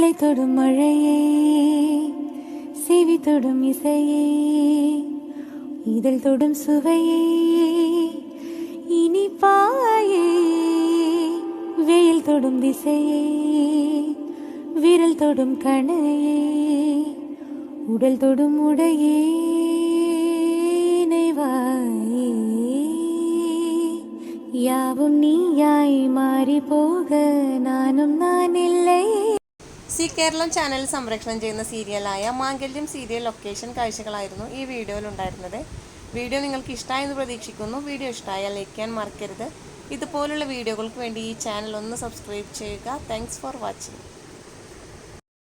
சிலை தொடும் மழையே செவி தொடும் இசையே இதழ் தொடும் சுவையே இனிப்பாயே வெயில் தொடும் திசையே விரல் தொடும் கணையே உடல் தொடும் உடையே யாவும் நீயாய் மாறி போக நானும் நான் இல்லை. സി കേരളം ചാനൽ സംപ്രേഷണം ചെയ്യുന്ന സീരിയലായ മാംഗല്യം സീരിയൽ ലൊക്കേഷൻ കാഴ്ചകളായിരുന്നു ഈ വീഡിയോയിൽ ഉണ്ടായിരുന്നത്. വീഡിയോ നിങ്ങൾക്ക് ഇഷ്ടമായെന്ന് പ്രതീക്ഷിക്കുന്നു. വീഡിയോ ഇഷ്ടമായാൽ ലൈക്ക് ചെയ്യാൻ മറക്കരുത്. ഇതുപോലുള്ള വീഡിയോകൾക്ക് വേണ്ടി ഈ ചാനൽ ഒന്ന് സബ്സ്ക്രൈബ് ചെയ്യുക. Thanks for watching